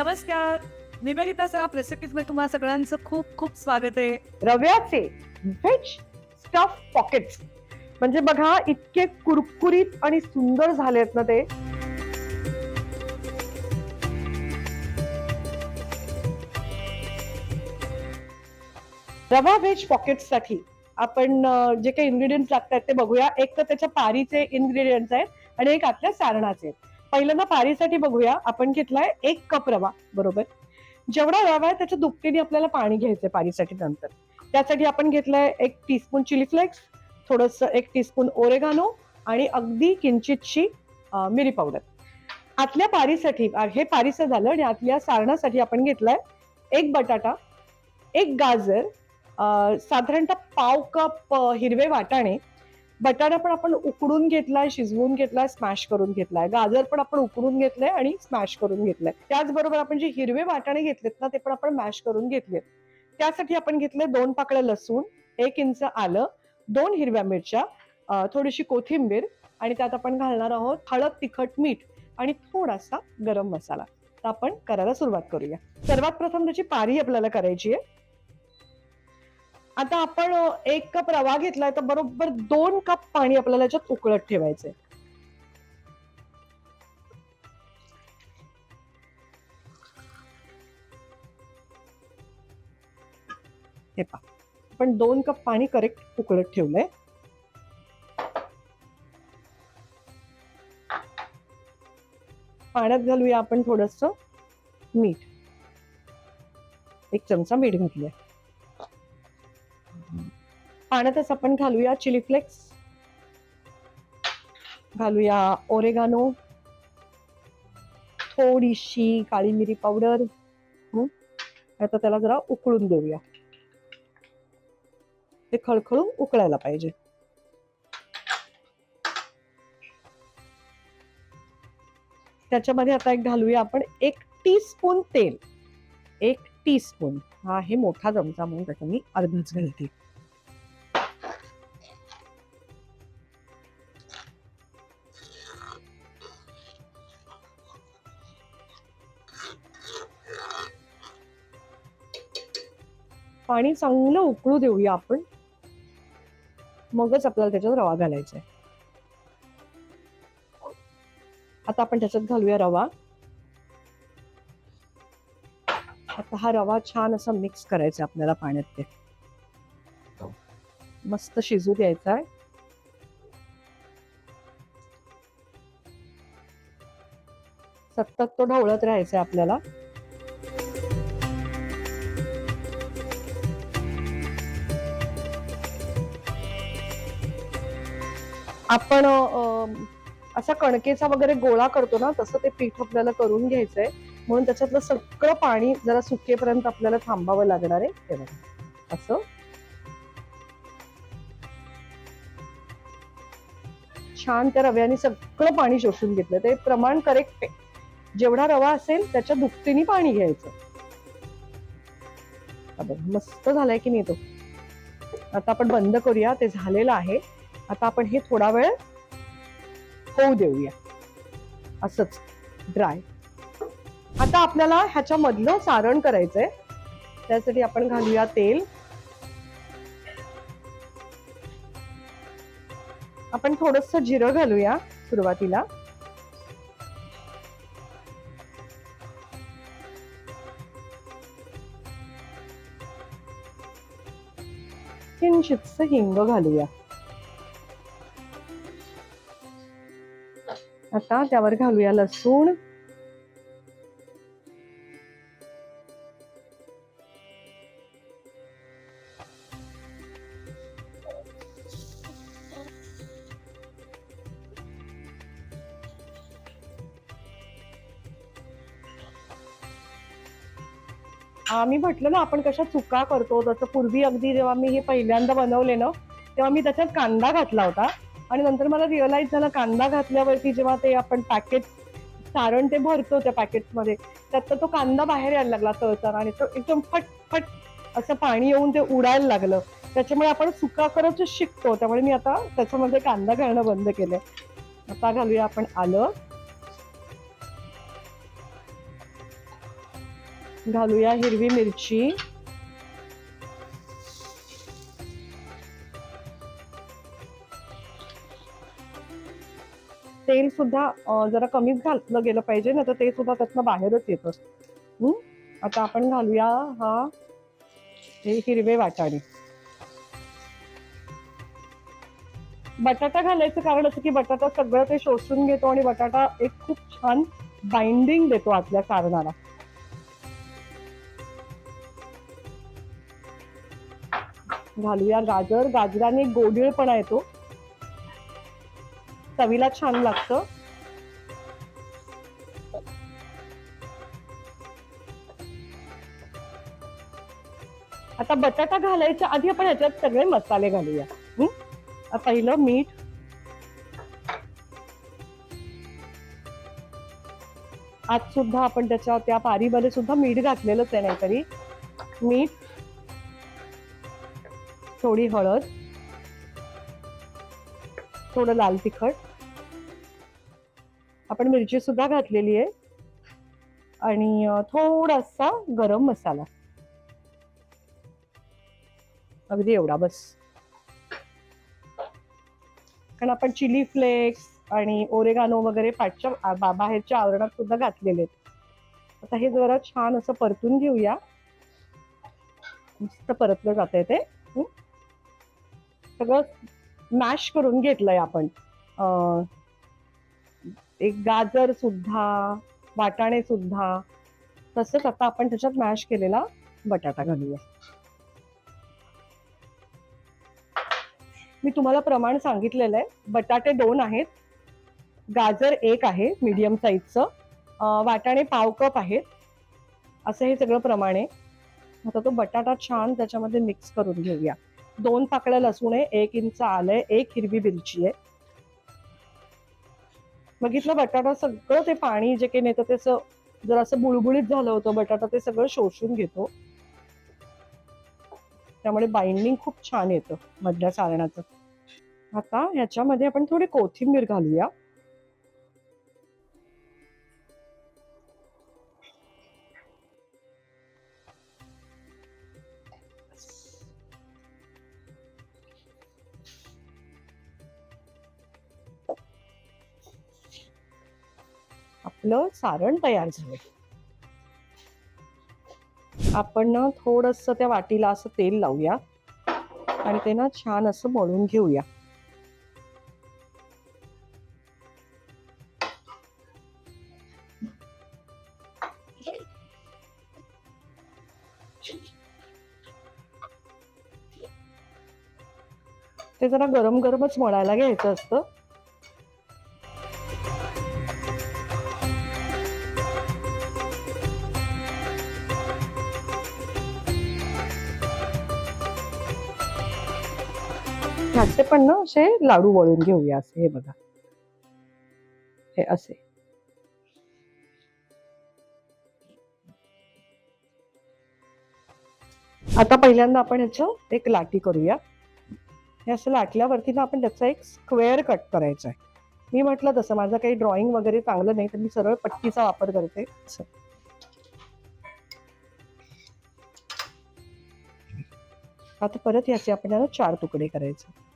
नमस्कार. निवेदिता साहेब रेसिपीजमध्ये तुम्हाला सगळ्यांचं खूप खूप स्वागत आहे. रव्याचे व्हेज स्टफ पॉकेट्स म्हणजे बघा इतके कुरकुरीत आणि सुंदर झालेत ना ते. रवा व्हेज पॉकेट्ससाठी आपण जे काही इन्ग्रेडियंट्स लागतात ते बघूया. एक तर त्याच्या पारीचे इन्ग्रेडियंट्स आहेत आणि एक आपल्या सारणाचे आहेत. पहिल्यांदा पारीसाठी बघूया. आपण घेतलाय एक कप रवा बरोबर? जेवढा रवा आहे त्याच्या दुपटीने आपल्याला पाणी घ्यायचंय पारीसाठी नंतर. त्यासाठी आपण घेतलंय एक टीस्पून चिली फ्लेक्स थोडस एक टीस्पून ओरेगानो आणि अगदी किंचितशी मिरी पावडर आतल्या पारीसाठी हे पारीचं झालं आणि आतल्या सारणासाठी आपण घेतलाय एक बटाटा एक गाजर साधारणतः पाव कप हिरवे वाटाणे बटाटा पण आपण उकडून घेतलाय शिजवून घेतलाय स्मॅश करून घेतलाय. गाजर पण आपण उकडून घेतलंय आणि स्मॅश करून घेतलंय. त्याचबरोबर आपण जे हिरवे वाटाणे घेतलेत ना ते पण आपण मॅश करून घेतलेत. त्यासाठी आपण घेतले दोन पाकळ्या लसूण एक इंच आलं दोन हिरव्या मिरच्या थोडीशी कोथिंबीर आणि त्यात आपण घालणार आहोत हळद तिखट मीठ आणि थोडासा गरम मसाला. आपण करायला सुरुवात करूया. सर्वात प्रथम त्याची पारी आपल्याला करायची आहे. आता आपण एक कप रवा घेतलाय तर बरोबर दोन कप पाणी आपल्याला याच्यात उकळत ठेवायचंय. हे आपण दोन कप पाणी करेक्ट उकळत ठेवलंय. पाण्यात घालूया आपण थोडस मीठ. एक चमचा मीठ घातलंय. पाण्यातच आपण. घालूया चिली फ्लेक्स. घालूया ओरेगानो. थोडीशी काळी मिरी पावडर. आता त्याला जरा उकळून देऊया. ते खळखळून उकळायला पाहिजे. त्याच्यामध्ये आता एक घालूया आपण एक टीस्पून तेल. एक टीस्पून. हा आहे मोठा चमचा म्हणून त्याचा मी अर्धच घालते. पाणी चांगलं उकळू देऊया आपण. मगच आपल्याला त्याच्यात रवा घालायचा आहे. आता आपण त्याच्यात घालूया रवा. आता हा रवा छान असा मिक्स करायचा आपल्याला पाण्यात ते. मस्त शिजू द्यायचा आहे. सतत तो ढवळत राहायचा आहे आपल्याला. आपण अं, असा कणकेचा वगैरे गोळा करतो ना तसं ते पीठ आपल्याला करून घ्यायचंय. म्हणून त्याच्यातलं सगळं पाणी जरा सुकेपर्यंत आपल्याला थांबावं लागणार आहे. हे बघा. असं. छान त्या रव्याने सगळं पाणी शोषून घेतलं. ते प्रमाण करेक्ट आहे. जेवढा रवा असेल त्याच्या दुपटीने पाणी घ्यायचं. मस्त झालाय की नाही तो? आता आपण बंद करूया. ते झालेलं आहे. आता आपण हे थोडा वेळ होऊ देऊया. असंच ड्राय आता आपल्याला ह्याच्या मधलं सारण करायचंय. त्यासाठी आपण घालूया तेल. आपण थोडस जिरं घालूया सुरुवातीला. किंचितस हिंग घालूया. आता त्यावर घालूया लसूण. आम्ही म्हटलं ना आपण कशा चुका करतो. जसं पूर्वी अगदी जेव्हा मी हे पहिल्यांदा बनवले ना तेव्हा मी त्याच्यात कांदा घातला होता. आणि नंतर मला रिअलाइज झालं कांदा घातल्यावरती जेव्हा ते आपण पॅकेट सारण ते भरतो त्या पॅकेटमध्ये त्यात तो कांदा बाहेर यायला लागला तळताना आणि तो एकदम फटफट असं पाणी येऊन ते उडायला लागलं. त्याच्यामुळे आपण सुका करत शिकतो. त्यामुळे मी आता त्याच्यामध्ये कांदा घालणं बंद केलं आता घालूया आपण आलं. घालूया हिरवी मिरची. तेल सुद्धा जरा कमीच घातलं गेलं पाहिजे ना तर ते सुद्धा त्यातनं बाहेरच येतं. आता आपण घालूया हा हे हिरवे वाटाणे. बटाटा घालायचं कारण असं की बटाटा सगळं ते शोषून घेतो आणि बटाटा एक खूप छान बाइंडिंग देतो आतल्या कारणाला. घालूया गाजर गाजराने गोडीळपणा येतो. चवीला छान लागतं. आता बटाटा घालायच्या आधी आपण ह्याच्यात सगळे मसाले घालूया. पहिलं मीठ. आज सुद्धा आपण त्याच्या त्या पारीमध्ये सुद्धा मीठ घातलेलंच आहे नाहीतरी. मीठ. थोडी हळद. थोडं लाल तिखट. आपण मिरची सुद्धा घातलेली आहे. आणि थोडासा गरम मसाला. अगदी एवढा बस. कारण आपण चिली फ्लेक्स आणि ओरेगानो वगैरे पाठच्या बाहेरच्या आवरणात सुद्धा घातलेले आहेत. आता हे जरा छान असं परतून घेऊया. मस्त परतलं जात आहे ते सगळं मॅश करून घेतलंय आपण. एक गाजर सुद्धा वाटाणे सुद्धा. तसंच आता आपण त्याच्यात मॅश केलेला बटाटा घालूया. मी तुम्हाला प्रमाण सांगितलेलं आहे. बटाटे दोन आहेत. गाजर एक आहे मीडियम साईजचं वाटाणे पाव कप आहेत. असं हे सगळं प्रमाण आहे. आता तो बटाटा छान त्याच्यामध्ये मिक्स करून घेऊया. दोन पाकळ्या लसूण आहे एक इंच आलं आहे एक हिरवी मिरची आहे. बघितलं बटाटा सगळं ते पाणी जे काही नेतं ते जर असं बुळबुळीत झालं होतं बटाटा ते सगळं शोषून घेतो. त्यामुळे बाइंडिंग खूप छान येतं मधल्या सारणाचं आता ह्याच्यामध्ये आपण थोडी कोथिंबीर घालूया. आपलं सारण तयार झालं. आपण ना थोडस त्या वाटीला असं तेल लावूया आणि ते ना छान असं मळून घेऊया. ते जरा गरम गरमच मळायला घ्यायचं असतं. पण ना असे लाडू वळून घेऊया असे हे बघा. हे असे. आता पहिल्यांदा आपण ह्याचं एक लाटी करूया. हे असं लाटल्यावरती ना आपण त्याचा एक स्क्वेअर कट करायचा आहे. मी म्हटलं तसं माझं काही ड्रॉइंग वगैरे चांगलं नाही तर मी सरळ पट्टीचा वापर करते. असं. आता परत याचे आपण चार तुकडे करायचे.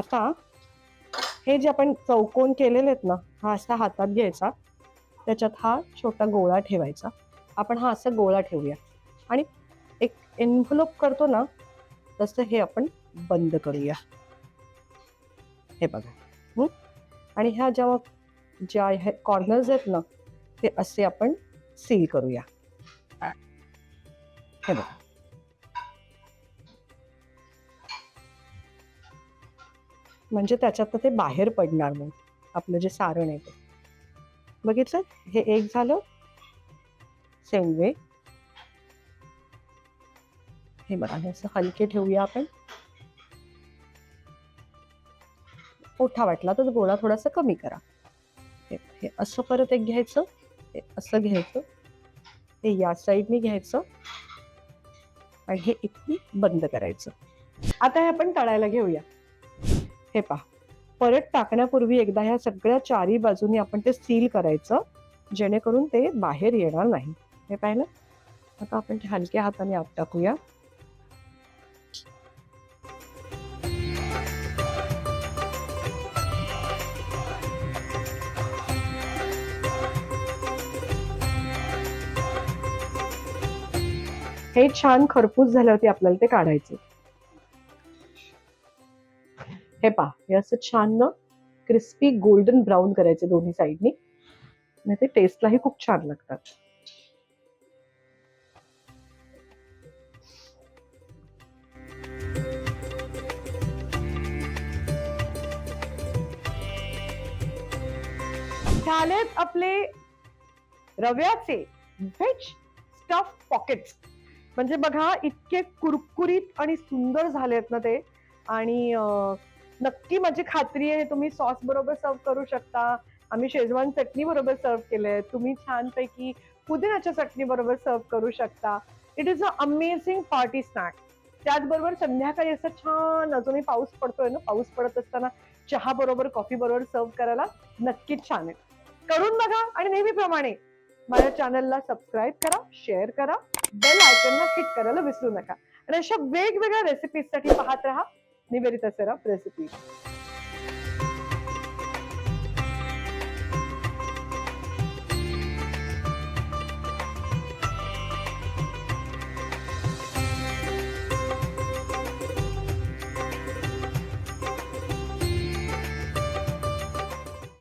आता हे जे आपण चौकोन केलेले आहेत ना हा असा हातात घ्यायचा. त्याच्यात हा छोटा गोळा ठेवायचा. आपण हा असा गोळा ठेवूया. आणि एक एन्व्हलप करतो ना तसं हे आपण बंद करूया. हे बघा. आणि ह्या जेव्हा ज्या हे कॉर्नर्स आहेत ना ते असे आपण सील करूया. हे बघा. म्हणजे त्याच्यात ते बाहेर पडणार नाही आपलं जे सारण आहे ते. बघितलं? हे एक झालं. सेम वे हे बघा हे असं हलके ठेवूया आपण. मोठा वाटला तर गोळा थोडासा कमी करा. हे हे असं परत एक घ्यायचं. हे असं घ्यायचं. हे या साईडने घ्यायचं. आणि हे इथून बंद करायचं. आता हे आपण तळायला घेऊया. हे पहा. परत टाकण्यापूर्वी एकदा ह्या सगळ्या चारी बाजूनी आपण ते सील करायचं जेणेकरून ते बाहेर येणार नाही. हे पाहिलं? आता आपण ते हलक्या हाताने आत टाकूया. हे छान खरपूस झाल्यावरती आपल्याला ते काढायचे हे पहा हे असं छान ना क्रिस्पी गोल्डन ब्राऊन करायचे दोन्ही साईडनी आणि ते टेस्टलाही खूप छान लागतात. झालेत आपले रव्याचे व्हेज स्टफ पॉकेट्स म्हणजे बघा इतके कुरकुरीत आणि सुंदर झालेत ना ते. आणि नक्की माझी खात्री आहे तुम्ही सॉस बरोबर सर्व करू शकता. आम्ही शेजवान चटणी बरोबर सर्व केले तुम्ही छानपैकी पुदिनाच्या चटणी बरोबर सर्व करू शकता. It is a amazing party snack त्याचबरोबर संध्याकाळी असं छान अजूनही पाऊस पडतोय ना पाऊस पडत असताना चहा बरोबर कॉफी बरोबर सर्व करायला नक्कीच छान आहे. करून बघा आणि नेहमीप्रमाणे माझ्या चॅनलला सबस्क्राईब करा शेअर करा बेल आयकनला हिट करायला विसरू नका. आणि अशा वेगवेगळ्या रेसिपीजसाठी पाहत राहा. Nivelita será precipício.